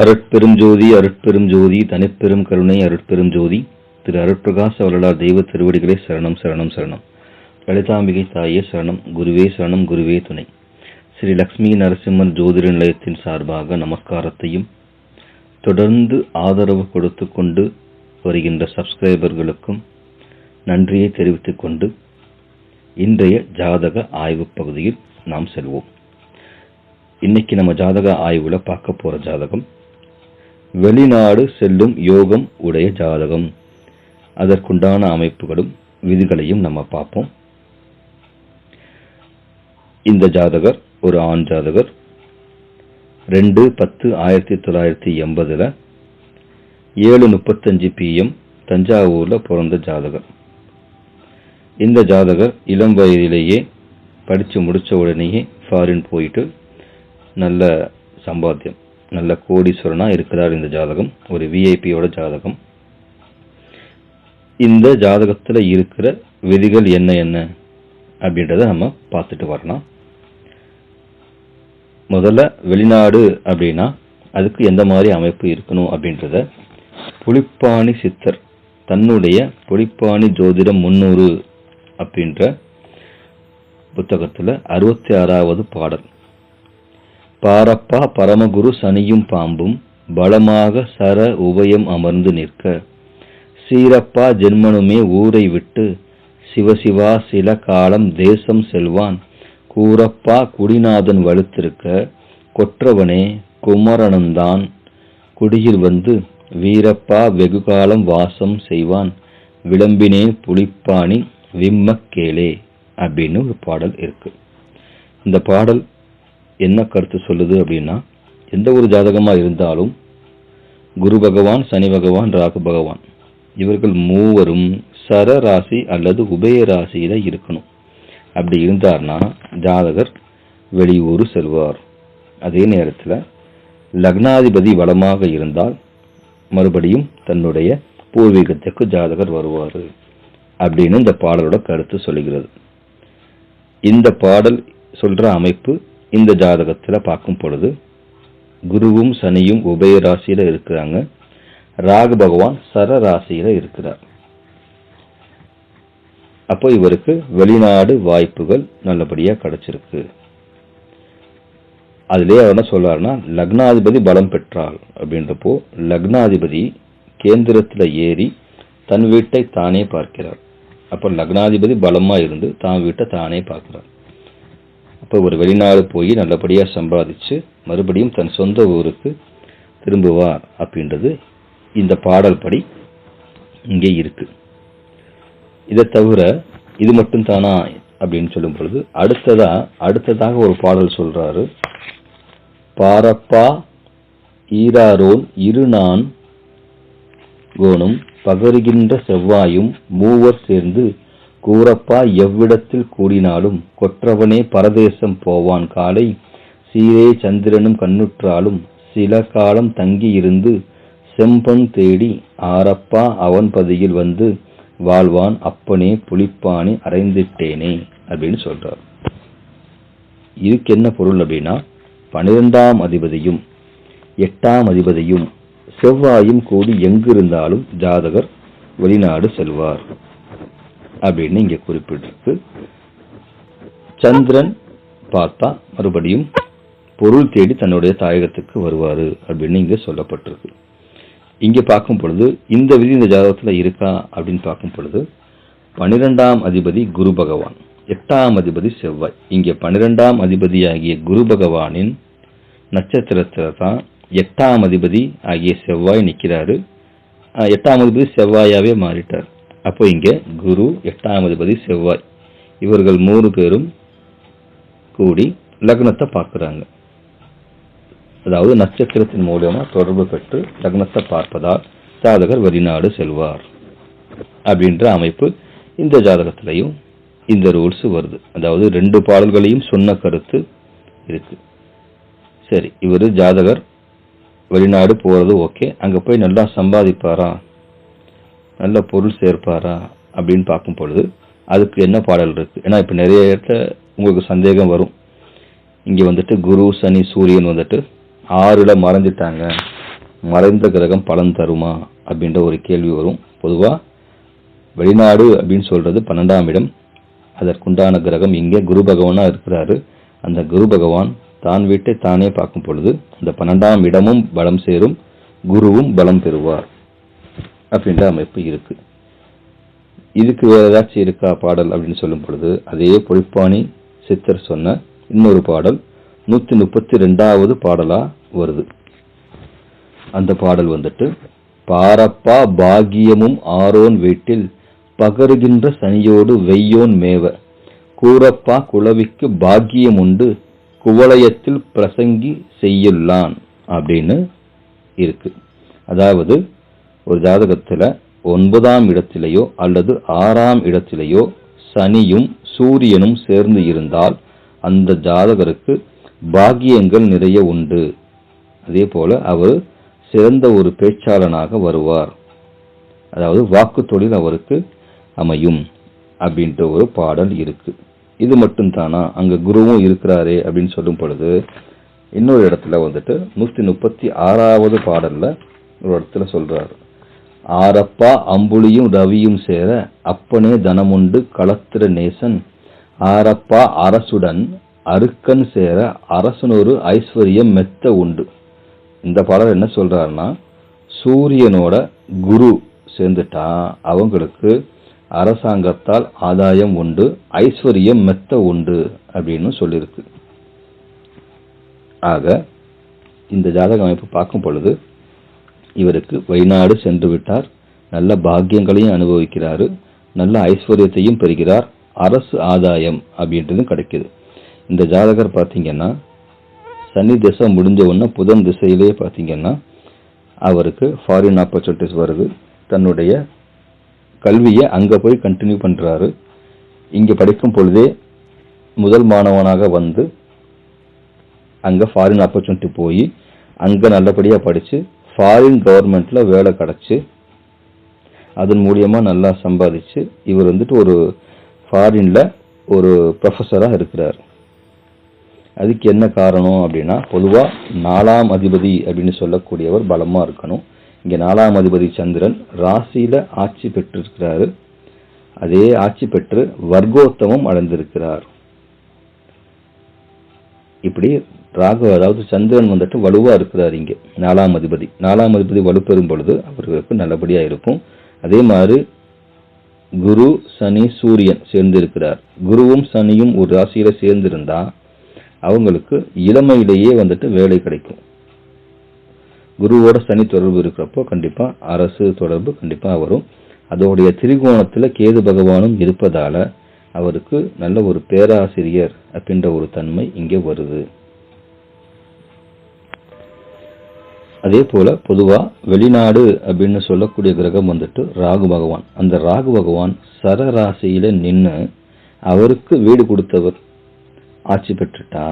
அருட்பெரும் ஜோதி அருட்பெரும் ஜோதி தனிப்பெரும் கருணை அருட்பெரும் ஜோதி திரு அருட்பிரகாச வள்ளலார் தெய்வ திருவடிகளே சரணம் சரணம் சரணம். லலிதாம்பிகை தாயே சரணம் குருவே சரணம் குருவே துணை. ஸ்ரீ லக்ஷ்மி நரசிம்மன் ஜோதிட நிலையத்தின் சார்பாக நமஸ்காரத்தையும் தொடர்ந்து ஆதரவு கொடுத்து கொண்டு வருகின்ற சப்ஸ்கிரைபர்களுக்கும் நன்றியை தெரிவித்துக் கொண்டு இன்றைய ஜாதக ஆய்வு பகுதியில் நாம் செல்வோம். இன்னைக்கு நம்ம ஜாதக ஆய்வுல பார்க்க போற ஜாதகம் வெளிநாடு செல்லும் யோகம் உடைய ஜாதகம். அதற்குண்டான அமைப்புகளும் விதிகளையும் நம்ம பார்ப்போம். இந்த ஜாதகர் ஒரு ஆண் ஜாதகர். ரெண்டு பத்து ஆயிரத்தி தொள்ளாயிரத்தி எண்பதில் ஏழு முப்பத்தஞ்சு பிஎம் தஞ்சாவூரில் பிறந்த ஜாதகர். இந்த ஜாதகர் இளம் வயதிலேயே படித்து முடிச்ச உடனேயே ஃபாரின் போயிட்டு நல்ல சம்பாத்தியம் நல்ல கோடீஸ்வரனா இருக்கிறார் இந்த ஜாதகம் ஒரு விஐபியோட ஜாதகம். இந்த ஜாதகத்தில் இருக்கிற விதிகள் என்ன என்ன அப்படின்றத நம்ம பார்த்துட்டு வரலாம். முதல்ல வெளிநாடு அப்படின்னா அதுக்கு எந்த மாதிரி அமைப்பு இருக்கணும் அப்படின்றத புலிப்பாணி சித்தர் தன்னுடைய புலிப்பாணி ஜோதிடம் முன்னூறு அப்படின்ற புத்தகத்தில் அறுபத்தி ஆறாவது பாடல். பாரப்பா பரமகுரு சனியும் பாம்பும் பலமாக சர உபயம் அமர்ந்து நிற்க. சீரப்பா ஜென்மனுமே ஊரை விட்டு சிவசிவா சில காலம் தேசம் செல்வான். கூரப்பா குடிநாதன் வலுத்திருக்க கொற்றவனே குமரனந்தான். குடியில் வந்து வீரப்பா வெகுகாலம் வாசம் செய்வான். விளம்பினே புலிப்பாணி விம்மக்கேளே அப்படின்னு ஒரு பாடல் இருக்கு. இந்த பாடல் என்ன கருத்து சொல்லுது அப்படின்னா எந்த ஒரு ஜாதகமாக இருந்தாலும் குரு பகவான் சனி பகவான் ராகு பகவான் இவர்கள் மூவரும் சர ராசி அல்லது உபய ராசியில் இருக்கணும். அப்படி இருந்தார்னா ஜாதகர் வெளியூர் செல்வார். அதே நேரத்தில் லக்னாதிபதி வளமாக இருந்தால் மறுபடியும் தன்னுடைய பூர்வீகத்துக்கு ஜாதகர் வருவார் அப்படின்னு இந்த பாடலோட கருத்து சொல்லுகிறது. இந்த பாடல் சொல்கிற அமைப்பு இந்த ஜாதகத்தில் பார்க்கும் பொழுது குருவும் சனியும் உபய ராசியில் இருக்கிறாங்க. ராகு பகவான் சர ராசியில் இருக்கிறார். அப்போ இவருக்கு வெளிநாடு வாய்ப்புகள் நல்லபடியாக கிடைச்சிருக்கு. அதிலே அவர் என்ன சொல்றாருன்னா லக்னாதிபதி பலம் பெற்றாள் அப்படின்றப்போ லக்னாதிபதி கேந்திரத்தில் ஏறி தன் வீட்டை தானே பார்க்கிறார். அப்போ லக்னாதிபதி பலமாக இருந்து தான் வீட்டை தானே பார்க்கிறார். அப்போ ஒரு வெளிநாடு போய் நல்லபடியாக சம்பாதிச்சு மறுபடியும் தன் சொந்த ஊருக்கு திரும்புவார் அப்படின்றது இந்த பாடல் படி இங்கே இருக்கு. இதை தவிர இது மட்டும் தானா அப்படின்னு சொல்லும் பொழுது அடுத்ததா அடுத்ததாக ஒரு பாடல் சொல்றாரு. பாரப்பா ஈராரோன் இரு நான் கோணும் பகருகின்ற செவ்வாயும் மூவர் சேர்ந்து கூறப்பா எவ்விடத்தில் கூடினாலும் கொற்றவனே பரதேசம் போவான் காலை. சீரே சந்திரனும் கண்ணுற்றாலும் சில காலம் தங்கியிருந்து செம்பன் தேடி ஆரப்பா அவன் பதியில் வந்து வாழ்வான் அப்பனே புளிப்பானே அறைந்திட்டேனே அப்படின்னு சொல்றார். இதுக்கு என்ன பொருள் அப்படின்னா பனிரெண்டாம் அதிபதியும் எட்டாம் அதிபதியும் செவ்வாயும் கூடி எங்கிருந்தாலும் ஜாதகர் வெளிநாடு செல்வார். அப்படின்னு இங்க குறிப்பிட்டிருக்கு. சந்திரன் பார்த்தா மறுபடியும் பொருள் தேடி தன்னுடைய தாயகத்துக்கு வருவாரு அப்படின்னு இங்க சொல்லப்பட்டிருக்கு. இங்க பார்க்கும் பொழுது இந்த விதி இந்த ஜாதகத்துல இருக்கா அப்படின்னு பார்க்கும் பொழுது பனிரெண்டாம் அதிபதி குரு பகவான் எட்டாம் அதிபதி செவ்வாய். இங்கே பனிரெண்டாம் அதிபதி ஆகிய குரு பகவானின் நட்சத்திரத்தில் தான் எட்டாம் அதிபதி ஆகிய செவ்வாய் நிற்கிறாரு எட்டாம் அதிபதி செவ்வாயாவே மாறிட்டார். அப்போ இங்கே குரு எட்டாம் அதிபதி செவ்வாய். இவர்கள் மூணு பேரும் கூடி லக்னத்தை பார்க்குறாங்க. அதாவது நட்சத்திரத்தின் மூலமா தொடர்பு பெற்று லக்னத்தை பார்ப்பதால் ஜாதகர் வெளிநாடு செல்வார் அப்படின்ற அமைப்பு இந்த ஜாதகத்திலையும் இந்த ரூல்ஸ் வருது. அதாவது ரெண்டு பாடல்களையும் சொன்ன கருத்து இருக்கு. சரி இவர் ஜாதகர் வெளிநாடு போகிறது ஓகே அங்கே போய் நல்லா சம்பாதிப்பாரா? நல்ல பொருள் சேர்ப்பாரா அப்படின்னு பார்க்கும் பொழுது அதுக்கு என்ன பாடல் இருக்குது ஏன்னா இப்போ நிறைய இடத்துல உங்களுக்கு சந்தேகம் வரும். இங்கே வந்துட்டு குரு சனி சூரியன் வந்துட்டு ஆறில் மறைஞ்சிட்டாங்க. மறைந்த கிரகம் பலன் தருமா? அப்படின்ற ஒரு கேள்வி வரும். பொதுவாக வெளிநாடு அப்படின்னு சொல்கிறது பன்னெண்டாம் இடம். அதற்குண்டான கிரகம் இங்கே குரு பகவானாக இருக்கிறாரு. அந்த குரு பகவான் தான் வீட்டை தானே பார்க்கும் பொழுது அந்த பன்னெண்டாம் இடமும் பலம் சேரும் குருவும் பலம் பெறுவார். அப்படின்ற அமைப்பு இருக்கு. இதுக்கு வேற ஏதாச்சும் இருக்கா பாடல் அப்படின்னு சொல்லும் பொழுது அதே பொழிப்பாணி சித்தர் சொன்ன இன்னொரு பாடல் நூத்தி முப்பத்தி ரெண்டாவது பாடலா வருது. அந்த பாடல் வந்துட்டு பாரப்பா பாகியமும் ஆரோன் வீட்டில் பகருகின்ற சனியோடு வெய்யோன் மேவ. கூரப்பா குளவிக்கு பாக்கியம் உண்டு குவளையத்தில் பிரசங்கி செய்யுள்ளான். அப்படின்னு இருக்கு. அதாவது ஒரு ஜாதகத்தில் ஒன்பதாம் இடத்திலேயோ அல்லது ஆறாம் இடத்திலேயோ சனியும் சூரியனும் சேர்ந்து இருந்தால் அந்த ஜாதகருக்கு பாக்கியங்கள் நிறைய உண்டு. அதே போல அவர் சிறந்த ஒரு பேச்சாளனாக வருவார். அதாவது வாக்கு தொழில் அவருக்கு அமையும் அப்படின்ற ஒரு பாடல் இருக்கு. இது மட்டும் தானா அங்க குருவும் இருக்கிறாரே அப்படின்னு சொல்லும் பொழுது இன்னொரு இடத்துல வந்துட்டு நூத்தி முப்பத்தி ஆறாவது பாடல்ல ஒரு இடத்துல சொல்றாரு. ஆரப்பா அம்புலியும் ரவியும் சேர அப்பனே தனமுண்டு களத்திர நேசன். ஆரப்பா அரசுடன் அருக்கன் சேர அரசனொரு ஐஸ்வர்யம் மெத்த உண்டு. இந்த பாடல் என்ன சொல்றாருன்னா சூரியனோட குரு சேர்ந்துட்டா அவங்களுக்கு அரசாங்கத்தால் ஆதாயம் உண்டு ஐஸ்வர்யம் மெத்த உண்டு அப்படின்னு சொல்லியிருக்கு ஆக இந்த ஜாதக அமைப்பு பார்க்கும் பொழுது இவருக்கு வெளிநாடு சென்று விட்டார். நல்ல பாக்கியங்களையும் அனுபவிக்கிறாரு. நல்ல ஐஸ்வர்யத்தையும் பெறுகிறார். அரசு ஆதாயம் அப்படின்றதும் கிடைக்குது. இந்த ஜாதகர் பார்த்தீங்கன்னா சனி திசை முடிஞ்ச உடனே புதன் திசையிலே பார்த்தீங்கன்னா அவருக்கு ஃபாரின் ஆப்பர்ச்சுனிட்டிஸ் வருது. தன்னுடைய கல்வியை அங்கே போய் கண்டினியூ பண்ணுறாரு இங்கே படிக்கும் பொழுதே முதல் மாணவனாக வந்து அங்கே ஃபாரின் ஆப்பர்ச்சுனிட்டி போய் அங்கே நல்லபடியாக படித்து ஃபாரின் கவர்மெண்ட்டில் வேலை கிடச்சி அதன் மூலியமாக நல்லா சம்பாதிச்சு இவர் வந்துட்டு ஒரு ஃபாரினில் ஒரு ப்ரொஃபஸராக இருக்கிறார். அதுக்கு என்ன காரணம் அப்படின்னா பொதுவாக நாலாம் அதிபதி அப்படின்னு சொல்லக்கூடியவர் பலமாக இருக்கணும். இங்கே நாலாம் அதிபதி சந்திரன் ராசியில் ஆட்சி பெற்றிருக்கிறாரு. அதே ஆட்சி பெற்று வர்க்கோத்தமம் அடைந்திருக்கிறார். இப்படி ராகு அதாவது சந்திரன் வந்துட்டு வலுவாக இருக்கிறார் இங்கே நாலாம் அதிபதி. நாலாம் அதிபதி வலுப்பெறும் பொழுது அவர்களுக்கு நல்லபடியாக இருக்கும். அதே மாதிரி குரு சனி சூரியன் சேர்ந்து இருக்கிறார் குருவும் சனியும் ஒரு ராசியில சேர்ந்திருந்தா அவங்களுக்கு இளமையிலேயே வந்துட்டு வேலை கிடைக்கும். குருவோட சனி தொடர்பு இருக்கிறப்போ கண்டிப்பா அரசு தொடர்பு கண்டிப்பா வரும். அதோடைய திரிகோணத்துல கேது பகவானும் இருப்பதால அவருக்கு நல்ல ஒரு பேராசிரியர் அப்படின்ற ஒரு தன்மை இங்கே வருது. அதே போல பொதுவா வெளிநாடு அப்படின்னு சொல்லக்கூடிய கிரகம் வந்துட்டு ராகு பகவான். அந்த ராகு பகவான் சரராசியில நின்று அவருக்கு வீடு கொடுத்தவர் ஆட்சி பெற்றுட்டா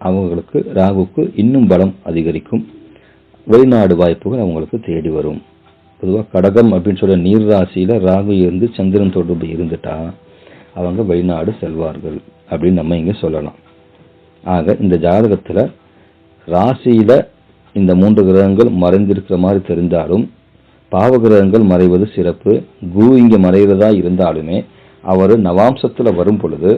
அவங்களுக்கு ராகுக்கு இன்னும் பலம் அதிகரிக்கும். வெளிநாடு வாய்ப்புகள் அவங்களுக்கு தேடி வரும். பொதுவாக கடகம் அப்படின்னு சொல்ல நீர் ராசியில ராகு இருந்து சந்திரன் தொடர்பு இருந்துட்டா அவங்க வெளிநாடு செல்வார்கள் அப்படின்னு நம்ம இங்க சொல்லலாம். ஆக இந்த ஜாதகத்துல ராசியில இந்த மூன்று கிரகங்கள் மறைந்திருக்கிற மாதிரி தெரிந்தாலும் பாவ கிரகங்கள் மறைவது சிறப்பு. குரு இங்கே மறைகிறதா இருந்தாலுமே அவர் நவாம்சத்தில் வரும் பொழுது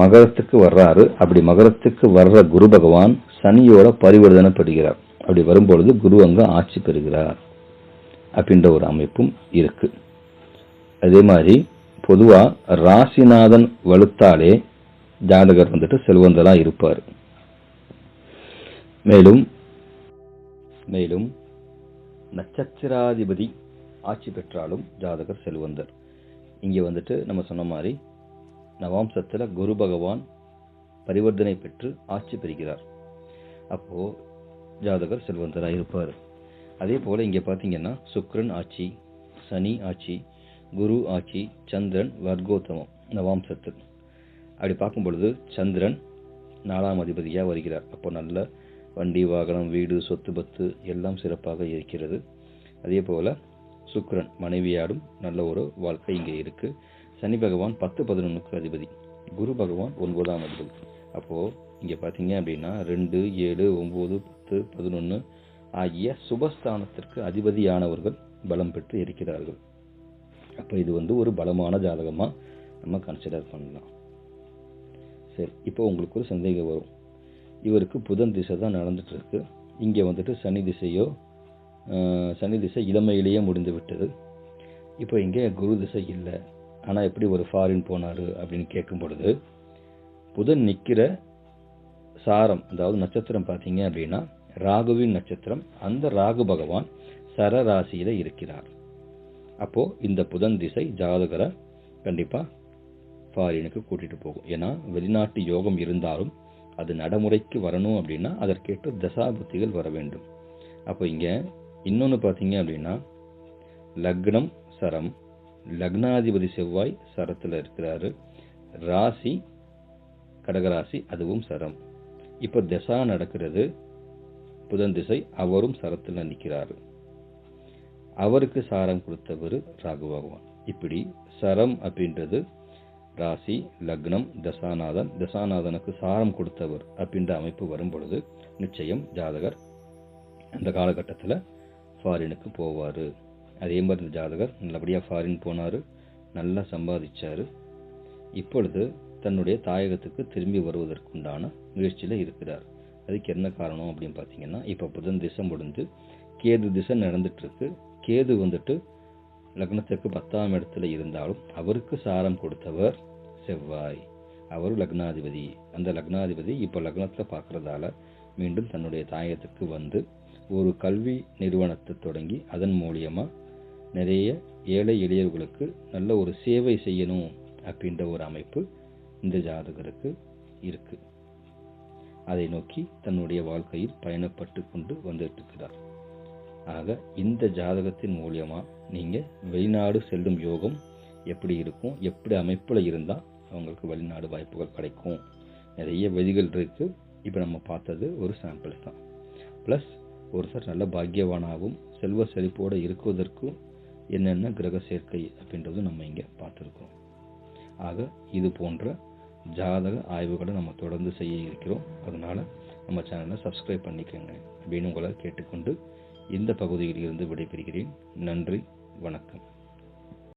மகரத்துக்கு வர்றாரு. அப்படி மகரத்துக்கு வர்ற குரு பகவான் சனியோட பரிவர்த்தனைப்படுகிறார். அப்படி வரும்பொழுது குரு அங்கே ஆட்சி பெறுகிறார். அப்படின்ற ஒரு அமைப்பும் இருக்கு. அதே மாதிரி பொதுவாக ராசிநாதன் வலுத்தாலே ஜாதகர் வந்துட்டு செல்வந்தலாக இருப்பார். மேலும் மேலும் நட்சத்திராதிபதி ஆட்சி பெற்றாலும் ஜாதகர் செல்வந்தர். இங்கே வந்துட்டு நம்ம சொன்ன மாதிரி நவாம்சத்தில் குரு பகவான் பரிவர்த்தனை பெற்று ஆட்சி பெறுகிறார். அப்போது ஜாதகர் செல்வந்தராக இருப்பார். அதே போல் இங்கே பார்த்தீங்கன்னா சுக்ரன் ஆட்சி சனி ஆட்சி குரு ஆட்சி சந்திரன் வர்க்கோத்தமம் நவாம்சத்தில் அப்படி பார்க்கும் பொழுது சந்திரன் நாலாம் அதிபதியாக வருகிறார். அப்போ நல்ல வண்டி வாகனம் வீடு சொத்து பத்து எல்லாம் சிறப்பாக இருக்கிறது. அதே போல் சுக்ரன் மனைவியாடும் நல்ல ஒரு வாழ்க்கை இங்கே இருக்குது சனி பகவான் பத்து பதினொன்றுக்கு அதிபதி. குரு பகவான் ஒன்பதாம் அதிபதி. அப்போது இங்கே பார்த்தீங்க அப்படின்னா ரெண்டு ஏழு ஒம்பது பத்து பதினொன்று ஆகிய சுபஸ்தானத்திற்கு அதிபதியானவர்கள் பலம் பெற்று இருக்கிறார்கள். அப்போ இது வந்து ஒரு பலமான ஜாதகமாக நம்ம கன்சிடர் பண்ணலாம். சரி இப்போ உங்களுக்கு ஒரு சந்தேகம் வரும். இவருக்கு புதன் திசை தான் நடந்துட்டு இருக்கு இங்கே வந்துட்டு சனி திசையோ சனி திசை இளமையிலேயே முடிந்து விட்டது. இப்போ இங்கே குரு திசை இல்லை. ஆனால் எப்படி ஒரு ஃபாரின் போனாரு அப்படின்னு கேட்கும் பொழுது புதன் நிற்கிற சாரம் அதாவது நட்சத்திரம் பார்த்தீங்க அப்படின்னா ராகுவின் நட்சத்திரம் அந்த ராகு பகவான் சரராசியில் இருக்கிறார். அப்போது இந்த புதன் திசை ஜாதகரை கண்டிப்பாக ஃபாரினுக்கு கூட்டிகிட்டு போகும். ஏன்னா வெளிநாட்டு யோகம் இருந்தாலும் அது நடைமுறைக்கு வரணும் அப்படின்னா அதற்கேற்ற தசாபுத்திகள் வர வேண்டும். அப்போ இங்கே இன்னொன்று பார்த்தீங்க அப்படின்னா லக்னம் சரம் லக்னாதிபதி செவ்வாய் சரத்தில் இருக்கிறாரு. ராசி கடகராசி அதுவும் சரம். இப்போ திசா நடக்கிறது புதன் திசை அவரும் சரத்தில் நிற்கிறார். அவருக்கு சாரம் கொடுத்தவர் ராகு பகவான். இப்படி சரம் அப்படின்றது ராசி லக்னம் தசாநாதன். தசாநாதனுக்கு சாரம் கொடுத்தவர் அப்படின்ற அமைப்பு வரும் பொழுது நிச்சயம் ஜாதகர் அந்த காலகட்டத்தில் ஃபாரினுக்கு போவார். அதே மாதிரி இந்த ஜாதகர் நல்லபடியாக ஃபாரின் போனார் நல்லா சம்பாதிச்சார். இப்பொழுது தன்னுடைய தாயகத்துக்கு திரும்பி வருவதற்குண்டான முயற்சியில் இருக்கிறார். அதுக்கு என்ன காரணம் அப்படின்னு பார்த்தீங்கன்னா இப்போ புதன் திசை முடிஞ்சு கேது திசை நடந்துட்டுருக்கு. கேது வந்துட்டு லக்னத்துக்கு பத்தாம் இடத்துல இருந்தாலும் அவருக்கு சாரம் கொடுத்தவர் செவ்வாய். அவர் லக்னாதிபதி. அந்த லக்னாதிபதி இப்போ லக்னத்தில் பார்க்குறதால மீண்டும் தன்னுடைய தாயகத்துக்கு வந்து ஒரு கல்வி நிறுவனத்தை தொடங்கி அதன் மூலியமாக நிறைய ஏழை எளியவர்களுக்கு நல்ல ஒரு சேவை செய்யணும் அப்படின்ற ஒரு அமைப்பு இந்த ஜாதகருக்கு இருக்குது அதை நோக்கி தன்னுடைய வாழ்க்கையில் பயணப்பட்டு கொண்டு வந்துட்டுருக்கிறார். ஆக இந்த ஜாதகத்தின் மூலியமாக நீங்கள் வெளிநாடு செல்லும் யோகம் எப்படி இருக்கும் எப்படி அமைப்பில் இருந்தால் அவங்களுக்கு வெளிநாடு வாய்ப்புகள் கிடைக்கும். நிறைய விதிகள் இருக்குது இப்போ நம்ம பார்த்தது ஒரு சாம்பிள்ஸ் தான். ப்ளஸ் ஒரு சார் நல்ல பாக்கியவானாகவும் செல்வ செழிப்போடு இருக்குவதற்கும் என்னென்ன கிரக சேர்க்கை அப்படின்றதும் நம்ம இங்கே பார்த்துருக்கோம். ஆக இது போன்ற ஜாதக ஆய்வுகளை நம்ம தொடர்ந்து செய்ய இருக்கிறோம். அதனால் நம்ம சேனலை சப்ஸ்கிரைப் பண்ணிக்கோங்க. அப்படின்னு உங்களை கேட்டுக்கொண்டு இந்த பகுதியில் இருந்து விடைபெறுகிறேன். நன்றி வணக்கம்.